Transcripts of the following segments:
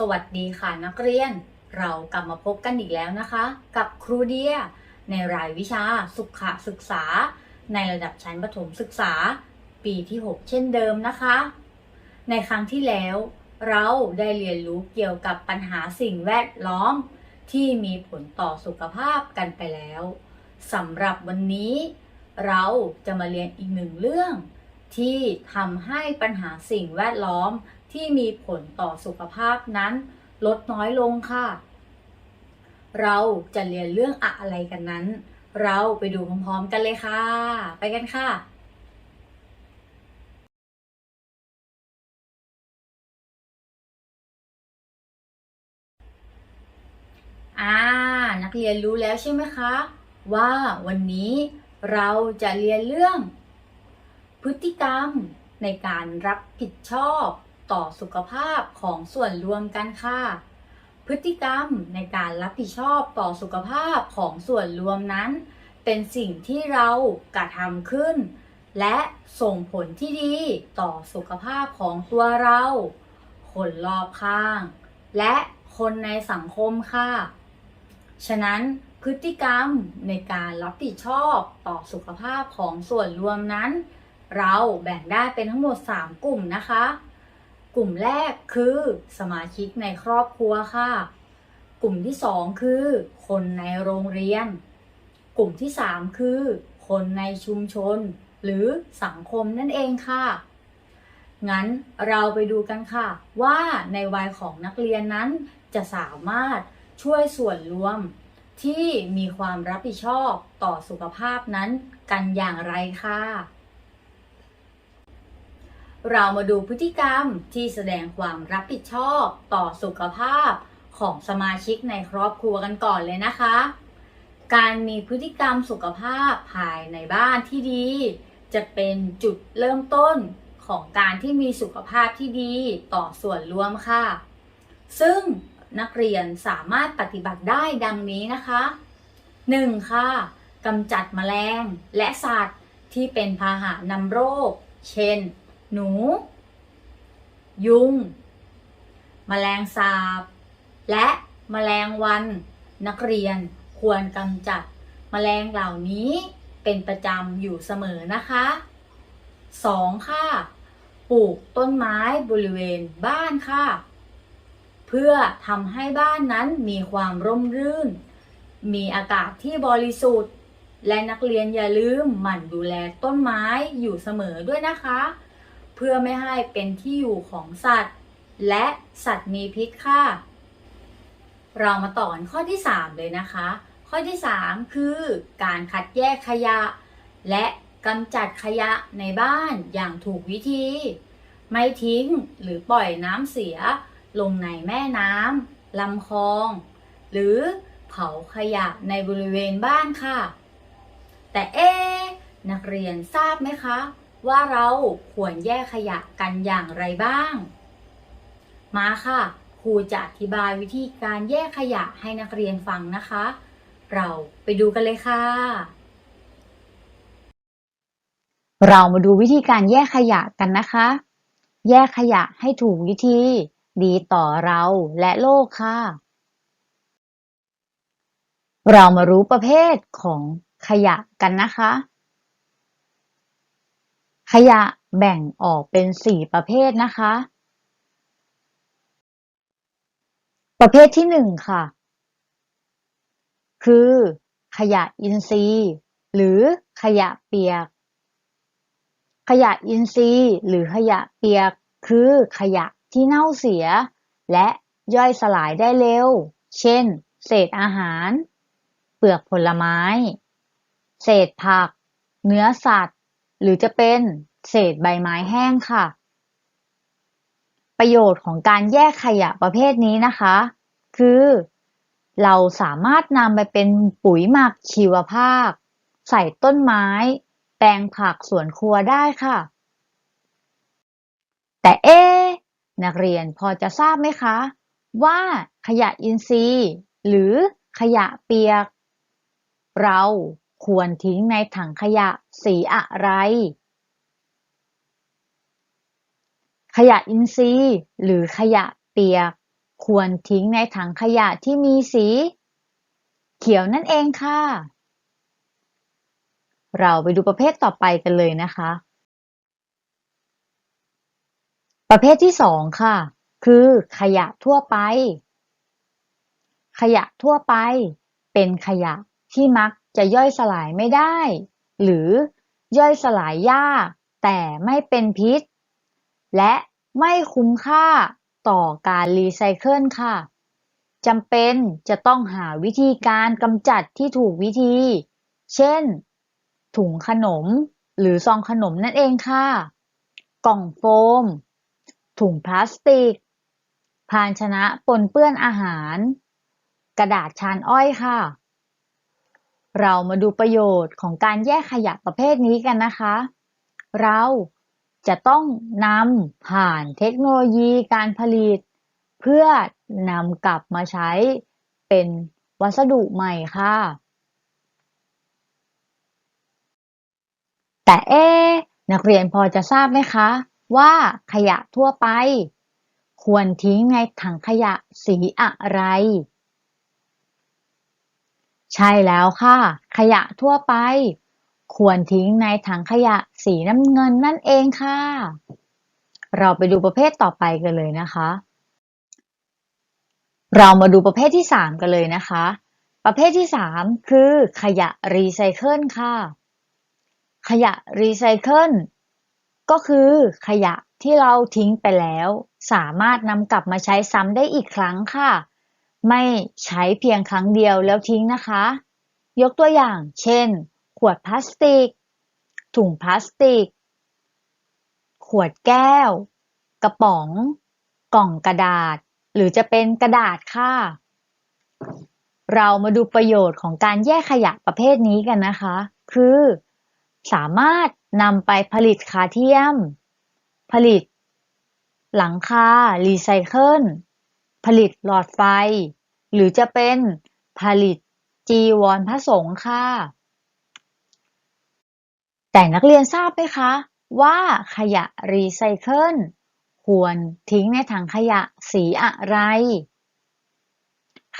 สวัสดีค่ะนักเรียน เรากลับมาพบกันอีกแล้วนะคะ กับครูเดีย ในรายวิชาสุขศึกษา ในระดับชั้นประถมศึกษา ปีที่ 6 เช่นเดิมนะคะ ในครั้งที่แล้ว เราได้เรียนรู้เกี่ยวกับปัญหาสิ่งแวดล้อม ที่มีผลต่อสุขภาพกันไปแล้วสำหรับวันนี้ เราจะมาเรียนอีกหนึ่งเรื่อง ที่ทำให้ปัญหาสิ่งแวดล้อม ที่มีผลต่อสุขภาพนั้นลดน้อยลงค่ะ เราจะเรียนเรื่องอะไรกันนั้น เราไปดูพร้อมๆกันเลยค่ะ ไปกันค่ะ อ่า นักเรียนรู้แล้วใช่ไหมคะ ว่าวันนี้เราจะเรียนเรื่อง พฤติกรรมในการรับผิดชอบ ต่อสุขภาพของส่วนรวมกันค่ะ พฤติกรรมในการรับผิดชอบต่อสุขภาพของส่วนรวมนั้น เป็นสิ่งที่เรากระทำขึ้น และส่งผลที่ดีต่อสุขภาพของตัวเรา คนรอบข้าง และคนในสังคมค่ะ ฉะนั้นพฤติกรรมในการรับผิดชอบต่อสุขภาพของส่วนรวมนั้น เราแบ่งได้เป็นทั้งหมด 3 กลุ่มนะคะ กลุ่มแรกคือสมาชิกในครอบครัวค่ะ กลุ่มที่2คือคนในโรงเรียน กลุ่มที่3คือคนในชุมชน หรือสังคมนั่นเองค่ะ งั้นเราไปดูกันค่ะ ว่าในวัยของนักเรียนนั้นจะสามารถช่วยส่วนรวมที่มีความรับผิดชอบต่อสุขภาพนั้นกันอย่างไรค่ะ เรามาดูพฤติกรรมที่แสดงความรับผิดชอบต่อสุขภาพของสมาชิกในครอบครัวกันก่อนเลยนะคะ การมีพฤติกรรมสุขภาพภายในบ้านที่ดี จะเป็นจุดเริ่มต้นของการที่มีสุขภาพที่ดีต่อส่วนรวมค่ะ ซึ่งนักเรียนสามารถปฏิบัติได้ดังนี้นะคะ 1. ค่ะกำจัดแมลงและสัตว์ที่เป็นพาหะนำโรค เช่น หนู ยุงแมลงสาบ และแมลงวัน นักเรียนควรกำจัดแมลงเหล่านี้เป็นประจำอยู่เสมอนะคะ 2. ค่ะ ปลูกต้นไม้บริเวณบ้านค่ะ เพื่อทำให้บ้านนั้นมีความร่มรื่น มีอากาศที่บริสุทธิ์ และนักเรียนอย่าลืมหมั่นดูแลต้นไม้อยู่เสมอด้วยนะคะ เพื่อไม่ให้เป็นที่อยู่ของสัตว์ และสัตว์มีพิษค่ะ เรามาต่อกันข้อที่ 3 เลยนะคะ ข้อที่ 3 คือการคัดแยกขยะ และกำจัดขยะในบ้านอย่างถูกวิธี ไม่ทิ้งหรือปล่อยน้ำเสียลงในแม่น้ำลำคลอง หรือเผาขยะในบริเวณบ้านค่ะ แต่เอ๊นักเรียนทราบไหมคะ ว่าเราควรแยกขยะกันอย่างไรบ้าง มาค่ะ ครูจะอธิบายวิธีการแยกขยะให้นักเรียนฟังนะคะ เราไปดูกันเลยค่ะ เรามาดูวิธีการแยกขยะกันนะคะ แยกขยะให้ถูกวิธี ดีต่อเราและโลกค่ะ เรามารู้ประเภทของขยะกันนะคะ ขยะแบ่งออกเป็นสี่ประเภทนะคะ ประเภทที่หนึ่งค่ะ คือขยะอินทรีย์ หรือขยะเปียก ขยะอินทรีย์ หรือขยะเปียก คือขยะที่เน่าเสีย และย่อยสลายได้เร็ว เช่น เศษอาหาร เปลือกผลไม้ เศษผัก เนื้อสัตว์ หรือจะเป็นเศษใบไม้แห้งค่ะ ประโยชน์ของการแยกขยะประเภทนี้นะคะ คือ เราสามารถนำไปเป็นปุ๋ยหมักชีวภาพ ใส่ต้นไม้ แปลงผักสวนครัวได้ค่ะ แต่เอ๊นักเรียนพอจะทราบไหมคะ ว่าขยะอินทรีย์ หรือขยะเปียก เรา ควรทิ้งในถังขยะสีอะไร ขยะอินทรีย์หรือขยะเปียก ควรทิ้งในถังขยะที่มีสี เขียวนั่นเองค่ะ เราไปดูประเภทต่อไปกันเลยนะคะ ประเภทที่สองค่ะ คือขยะทั่วไป ขยะทั่วไป เป็นขยะที่มัก จะย่อยสลายไม่ได้ หรือย่อยสลายยากแต่ไม่เป็นพิษ และไม่คุ้มค่าต่อการรีไซเคิลค่ะจำเป็นจะต้องหาวิธีการกำจัดที่ถูกวิธี เช่น ถุงขนมหรือซองขนมนั่นเองค่ะ กล่องโฟม ถุงพลาสติก ภาชนะปนเปื้อนอาหาร กระดาษชานอ้อยค่ะ เรามาดูประโยชน์ของการแยกขยะประเภทนี้กันนะคะ เราจะต้องนำผ่านเทคโนโลยีการผลิต เพื่อนำกลับมาใช้เป็นวัสดุใหม่ค่ะ แต่เอ๊ะนักเรียนพอจะทราบไหมคะ ว่าขยะทั่วไป ควรทิ้งในถังขยะสีอะไร ใช่แล้วค่ะ ขยะทั่วไป ควรทิ้งในถังขยะสีน้ำเงินนั่นเองค่ะ เราไปดูประเภทต่อไปกันเลยนะคะ เรามาดูประเภทที่ 3 กันเลยนะคะ ประเภทที่ 3 คือขยะรีไซเคิลค่ะ ขยะรีไซเคิลก็คือขยะที่เราทิ้งไปแล้ว สามารถนำกลับมาใช้ซ้ำได้อีกครั้งค่ะ ไม่ใช้เพียงครั้งเดียวแล้วทิ้งนะคะ ยกตัวอย่าง เช่น ขวดพลาสติก ถุงพลาสติก ขวดแก้ว กระป๋อง กล่องกระดาษ หรือจะเป็นกระดาษค่ะ เรามาดูประโยชน์ของการแยกขยะประเภทนี้กันนะคะ คือ สามารถนำไปผลิตขาเทียม ผลิต หลังคารีไซเคิลผลิตหลอดไฟ หรือจะเป็นผลิตจีวรพระสงฆ์ค่ะ แต่นักเรียนทราบไหมคะ ว่าขยะรีไซเคิลควรทิ้งในถังขยะสีอะไร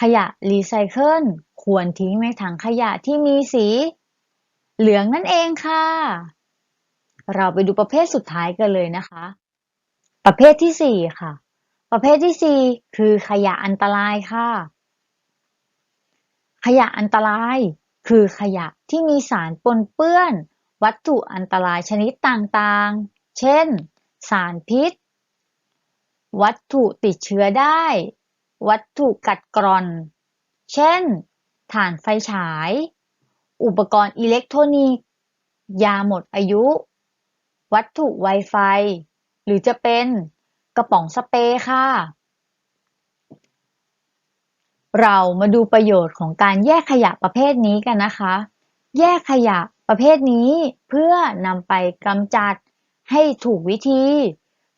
ขยะรีไซเคิลควรทิ้งในถังขยะที่มีสี เหลืองนั่นเองค่ะ เราไปดูประเภทสุดท้ายกันเลยนะคะ ประเภทที่สี่ค่ะ ประเภทที่สี่คือขยะอันตรายค่ะ ขยะอันตราย คือขยะที่มีสารปนเปื้อน วัตถุอันตรายชนิดต่างๆ เช่น สารพิษ วัตถุติดเชื้อได้ วัตถุกัดกร่อน เช่น ถ่านไฟฉาย อุปกรณ์อิเล็กทรอนิกส์ ยาหมดอายุ วัตถุ Wi-Fi หรือจะเป็นกระป๋องสเปรย์ค่ะ เรามาดูประโยชน์ของการแยกขยะประเภทนี้กันนะคะ แยกขยะประเภทนี้เพื่อนำไปกำจัดให้ถูกวิธี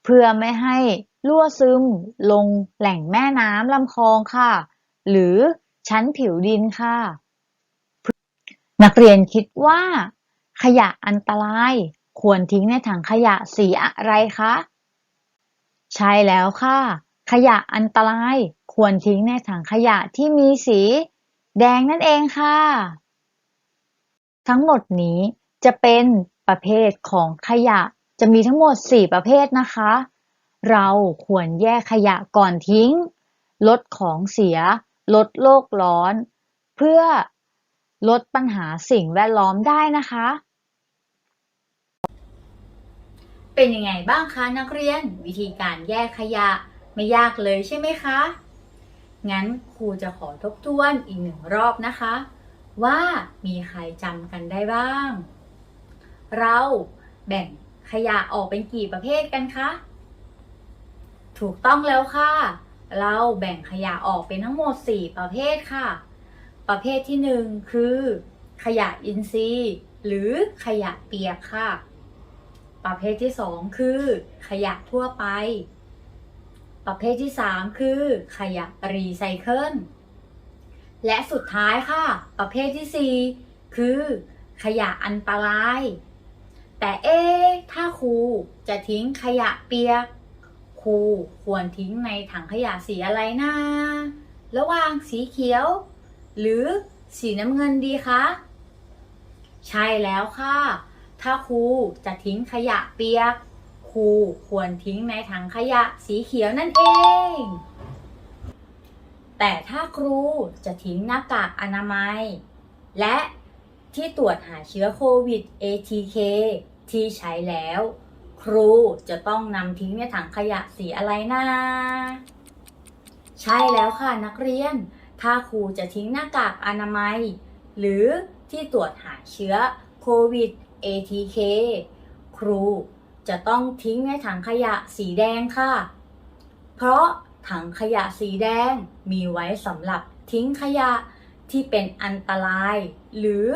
เพื่อไม่ให้รั่วซึมลงแหล่งแม่น้ำลำคลองค่ะ หรือชั้นผิวดินค่ะ นักเรียนคิดว่า ขยะอันตรายควรทิ้งในถังขยะสีอะไรคะ ใช่แล้วค่ะ ขยะอันตราย ควรทิ้งในถังขยะที่มีสีแดงนั่นเองค่ะ ทั้งหมดนี้จะเป็นประเภทของขยะจะมีทั้งหมด 4 ประเภทนะคะ เราควรแยกขยะก่อนทิ้ง ลดของเสีย ลดโลกร้อน เพื่อลดปัญหาสิ่งแวดล้อมได้นะคะ เป็นยังไงบ้างคะนักเรียน วิธีการแยกขยะไม่ยากเลยใช่ไหมคะ งั้นครูจะขอทบทวนอีกหนึ่งรอบนะคะ ว่ามีใครจำกันได้บ้าง เราแบ่งขยะออกเป็นกี่ประเภทกันคะ ถูกต้องแล้วค่ะ เราแบ่งขยะออกเป็นทั้งหมด 4 ประเภทค่ะ ประเภทที่ 1 คือ ขยะอินทรีย์ หรือขยะเปียกค่ะ ประเภทที่ 2 คือ ขยะทั่วไป ประเภทที่ 3 คือ ขยะรีไซเคิล และสุดท้ายค่ะ ประเภทที่ 4 คือ ขยะอันตราย แต่เอ๊ถ้าครูจะทิ้งขยะเปียกคครูควรทิ้งในถังขยะสีอะไรนะระหว่างสีเขียว หรือสีน้ำเงินดีคะใช่แล้วค่ะ ถ้าครูจะทิ้งขยะเปียก คูควรทิ้งในถังขยะสีเขียวนั่นเอง แต่ถ้าครูจะทิ้งหน้ากากอนามัย และที่ตรวจหาเชื้อโควิด ATK ที่ใช้แล้ว ครูจะต้องนำทิ้งในถังขยะสีอะไรนะใช่แล้วค่ะนักเรียน ถ้าครูจะทิ้งหน้ากากอนามัย หรือที่ตรวจหาเชื้อโควิด ATK ครู จะต้องทิ้งในถังขยะสีแดงค่ะ เพราะถังขยะสีแดงมีไว้สำหรับทิ้งขยะที่เป็นอันตราย หรือ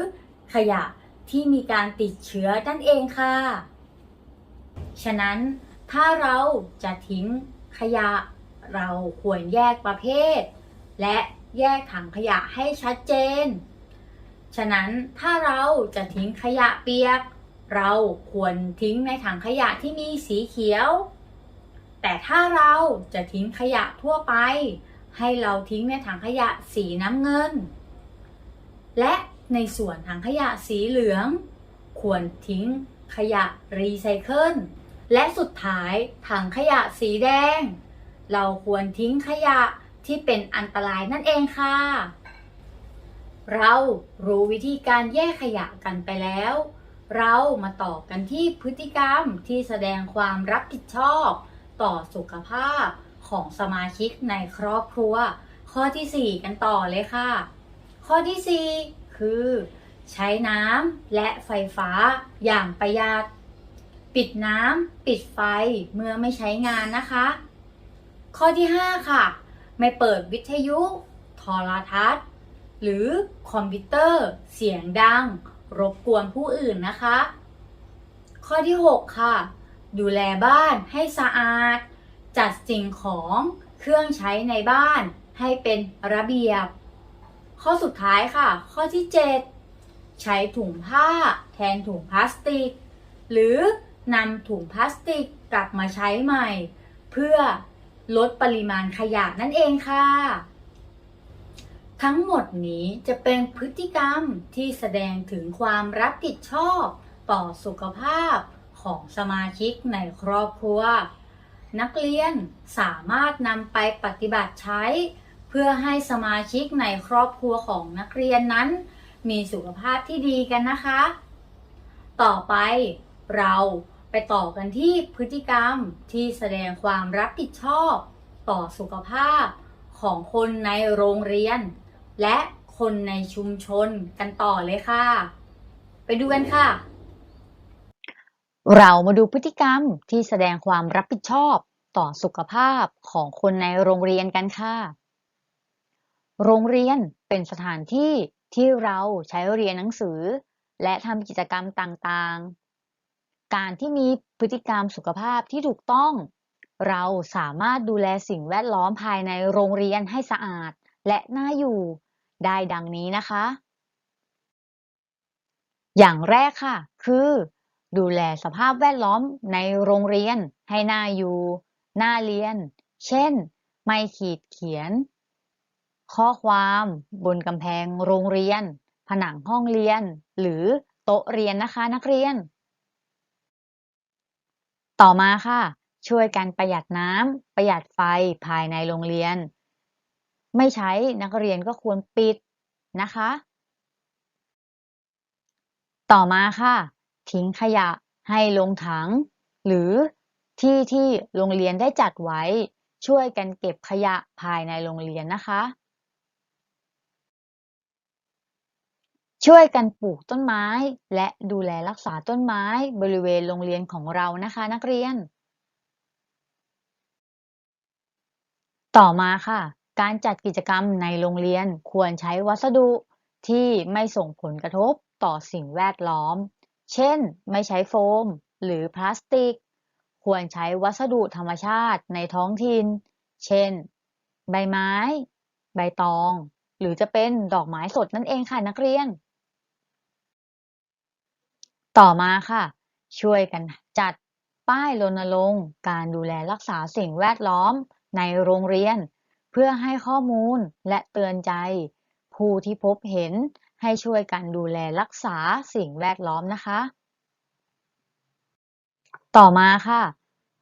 ขยะที่มีการติดเชื้อนั่นเองค่ะ ฉะนั้นถ้าเราจะทิ้งขยะ เราควรแยกประเภท และแยกถังขยะให้ชัดเจน ฉะนั้นถ้าเราจะทิ้งขยะเปียก เราควรทิ้งในถังขยะที่มีสีเขียว แต่ถ้าเราจะทิ้งขยะทั่วไป ให้เราทิ้งในถังขยะสีน้ำเงิน และในส่วนถังขยะสีเหลือง ควรทิ้งขยะรีไซเคิล และสุดท้ายถังขยะสีแดง เราควรทิ้งขยะที่เป็นอันตรายนั่นเองค่ะ เรารู้วิธีการแยกขยะกันไปแล้ว เรามาต่อกันที่พฤติกรรมที่แสดงความรับผิดชอบ ต่อสุขภาพของสมาชิกในครอบครัว ข้อที่ 4 กันต่อเลยค่ะ ข้อที่ 4 คือ ใช้น้ำและไฟฟ้าอย่างประหยัด ปิดน้ำปิดไฟเมื่อไม่ใช้งานนะคะ ข้อที่ 5 ค่ะ ไม่เปิดวิทยุ โทรทัศน์ หรือคอมพิวเตอร์ เสียงดัง รบกวนผู้อื่นนะคะ ข้อที่ 6 ค่ะ ดูแลบ้านให้สะอาด จัดสิ่งของเครื่องใช้ในบ้านให้เป็นระเบียบ ข้อสุดท้ายค่ะ ข้อที่ 7 ใช้ถุงผ้า แทนถุงพลาสติก หรือนำถุงพลาสติกกลับมาใช้ใหม่ เพื่อลดปริมาณขยะนั่นเองค่ะ ทั้งหมดนี้จะเป็นพฤติกรรมที่แสดงถึงความรับผิดชอบต่อสุขภาพของสมาชิกในครอบครัว นักเรียนสามารถนำไปปฏิบัติใช้ เพื่อให้สมาชิกในครอบครัวของนักเรียนนั้น มีสุขภาพที่ดีกันนะคะ ต่อไปเราไปต่อกันที่พฤติกรรมที่แสดงความรับผิดชอบ ต่อสุขภาพของคนในโรงเรียน และคนในชุมชนกันต่อเลยค่ะ ไปดูกันค่ะ เรามาดูพฤติกรรมที่แสดงความรับผิดชอบต่อสุขภาพของคนในโรงเรียนกันค่ะ โรงเรียนเป็นสถานที่ที่เราใช้เรียนหนังสือ และทำกิจกรรมต่างๆ การที่มีพฤติกรรมสุขภาพที่ถูกต้อง เราสามารถดูแลสิ่งแวดล้อมภายในโรงเรียนให้สะอาดและน่าอยู่ ได้ดังนี้นะคะ อย่างแรกค่ะ คือ ดูแลสภาพแวดล้อมในโรงเรียนให้น่าอยู่ น่าเรียน เช่น ไม่ขีดเขียน ข้อความบนกำแพงโรงเรียน ผนังห้องเรียน หรือโต๊ะเรียนนะคะนักเรียน ต่อมาค่ะ ช่วยกันประหยัดน้ำประหยัดไฟภายในโรงเรียน ไม่ใช้นักเรียนก็ควรปิดนะคะ ต่อมาค่ะ ทิ้งขยะให้ลงถัง หรือที่ที่โรงเรียนได้จัดไว้ ช่วยกันเก็บขยะภายในโรงเรียนนะคะ ช่วยกันปลูกต้นไม้ และดูแลรักษาต้นไม้บริเวณโรงเรียนของเรานะคะ นักเรียน ต่อมาค่ะ การจัดกิจกรรมในโรงเรียนควรใช้วัสดุที่ไม่ส่งผลกระทบต่อสิ่งแวดล้อม เช่น ไม่ใช้โฟม หรือพลาสติก ควรใช้วัสดุธรรมชาติในท้องถิ่น เช่น ใบไม้ ใบตอง หรือจะเป็นดอกไม้สดนั่นเองค่ะนักเรียน ต่อมาค่ะ ช่วยกันจัดป้ายรณรงค์การดูแลรักษาสิ่งแวดล้อมในโรงเรียน เพื่อให้ข้อมูลและเตือนใจ ผู้ที่พบเห็นให้ช่วยกันดูแลรักษาสิ่งแวดล้อมนะคะ ต่อมาค่ะ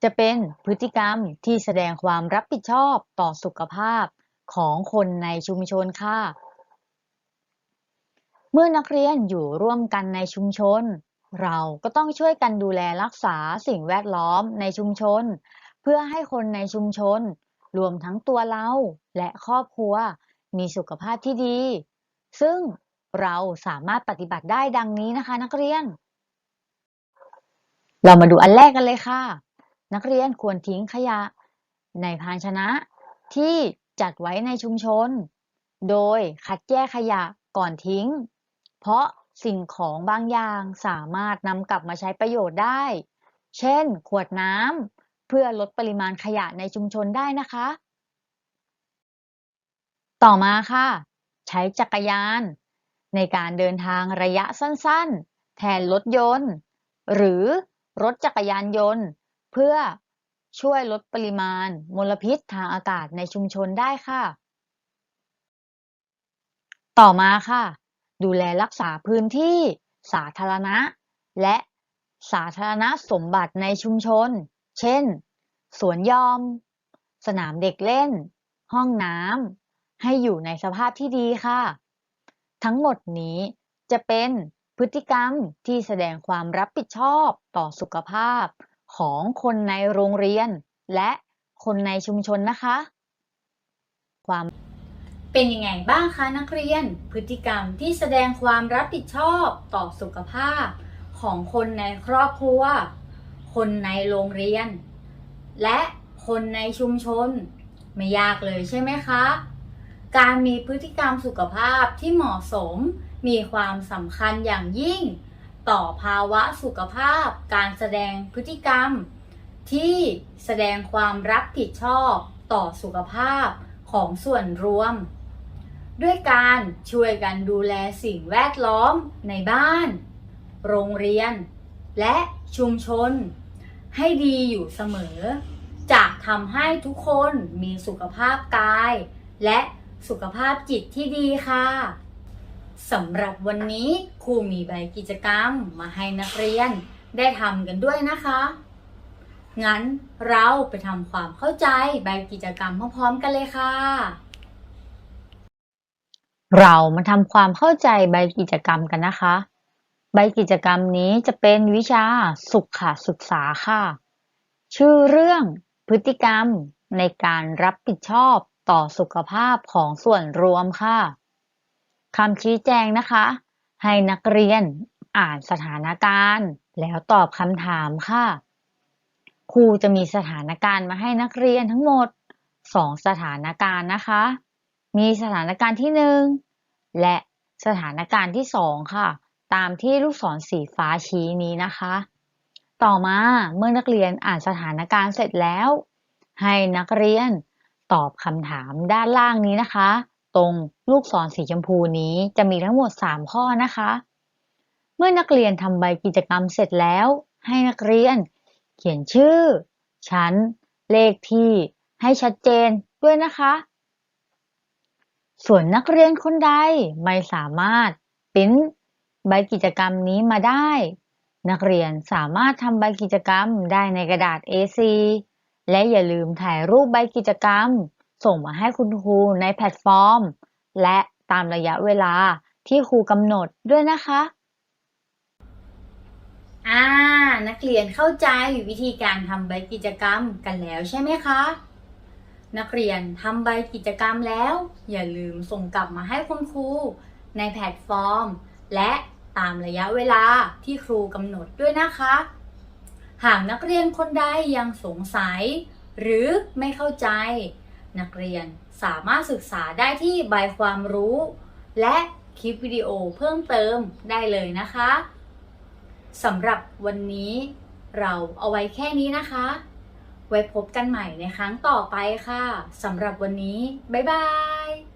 จะเป็นพฤติกรรมที่แสดงความรับผิดชอบต่อสุขภาพของคนในชุมชนค่ะ เมื่อนักเรียนอยู่ร่วมกันในชุมชน เราก็ต้องช่วยกันดูแลรักษาสิ่งแวดล้อมในชุมชน เพื่อให้คนในชุมชน รวมทั้งตัวเราและครอบครัว มีสุขภาพที่ดี ซึ่งเราสามารถปฏิบัติได้ดังนี้นะคะนักเรียน เรามาดูอันแรกกันเลยค่ะ นักเรียนควรทิ้งขยะในภาชนะที่จัดไว้ในชุมชน โดยคัดแยกขยะก่อนทิ้ง เพราะสิ่งของบางอย่างสามารถนำกลับมาใช้ประโยชน์ได้ เช่น ขวดน้ำ เพื่อลดปริมาณขยะในชุมชนได้นะคะ ต่อมาค่ะ ใช้จักรยาน ในการเดินทางระยะสั้นๆ แทนรถยนต์ หรือรถจักรยานยนต์ เพื่อช่วยลดปริมาณมลพิษทางอากาศในชุมชนได้ค่ะ ต่อมาค่ะ ดูแลรักษาพื้นที่ สาธารณะ และสาธารณสมบัติในชุมชน เช่น สวนยอม สนามเด็กเล่น ห้องน้ำให้อยู่ในสภาพที่ดีค่ะ ทั้งหมดนี้จะเป็นพฤติกรรมที่แสดงความรับผิดชอบต่อสุขภาพของคนในโรงเรียน และคนในชุมชนนะคะ ความเป็นยังไงบ้างคะนักเรียน พฤติกรรมที่แสดงความรับผิดชอบต่อสุขภาพของคนในครอบครัว คนในโรงเรียน และคนในชุมชนไม่ยากเลยใช่ไหมคะ การมีพฤติกรรมสุขภาพที่เหมาะสมมีความสำคัญอย่างยิ่ง ต่อภาวะสุขภาพ การแสดงพฤติกรรม ที่แสดงความรับผิดชอบต่อสุขภาพของส่วนรวม ด้วยการช่วยกันดูแลสิ่งแวดล้อมในบ้าน โรงเรียน และชุมชน ให้ดีอยู่เสมอ จะทำให้ทุกคนมีสุขภาพกาย และสุขภาพจิตที่ดีค่ะสำหรับวันนี้ครูมีใบกิจกรรมมาให้นักเรียนได้ทำกันด้วยนะคะ งั้นเราไปทำความเข้าใจใบกิจกรรมพร้อมๆกันเลยค่ะ เรามาทำความเข้าใจใบกิจกรรมกันนะคะ ใบกิจกรรมนี้จะเป็นวิชาสุขศึกษาค่ะ ชื่อเรื่องพฤติกรรมในการรับผิดชอบต่อสุขภาพของส่วนรวมค่ะคำชี้แจงนะคะ ให้นักเรียนอ่านสถานการณ์ แล้วตอบคำถามค่ะ ครูจะมีสถานการณ์มาให้นักเรียนทั้งหมด 2 สถานการณ์นะคะ มีสถานการณ์ที่ 1 และสถานการณ์ที่ 2 ค่ะ ตามที่ลูกศรสีฟ้าชี้นี้นะคะ ต่อมาเมื่อนักเรียนอ่านสถานการณ์เสร็จแล้ว ให้นักเรียนตอบคำถามด้านล่างนี้นะคะ ตรงลูกศรสีชมพูนี้จะมีทั้งหมด 3 ข้อนะคะ เมื่อนักเรียนทำใบกิจกรรมเสร็จแล้ว ให้นักเรียน เขียนชื่อ ชั้น เลขที่ให้ชัดเจนด้วยนะคะ ส่วนนักเรียนคนใดไม่สามารถปิ้น ใบกิจกรรมนี้มาได้ นักเรียนสามารถทำใบกิจกรรมได้ในกระดาษ A4 และอย่าลืมถ่ายรูปใบกิจกรรม ส่งมาให้คุณครูในแพลตฟอร์ม และตามระยะเวลาที่ครูกำหนดด้วยนะคะอ่านักเรียนเข้าใจวิธีการทำใบกิจกรรมกันแล้วใช่ไหมคะ นักเรียนทำใบกิจกรรมแล้ว อย่าลืมส่งกลับมาให้คุณครูในแพลตฟอร์ม และตามระยะเวลาที่ครูกำหนดด้วยนะคะ หากนักเรียนคนใดยังสงสัย หรือไม่เข้าใจ นักเรียนสามารถศึกษาได้ที่ใบความรู้ และคลิปวิดีโอเพิ่มเติมได้เลยนะคะสำหรับวันนี้เราเอาไว้แค่นี้นะคะ ไว้พบกันใหม่ในครั้งต่อไปค่ะสำหรับวันนี้ บ๊ายบาย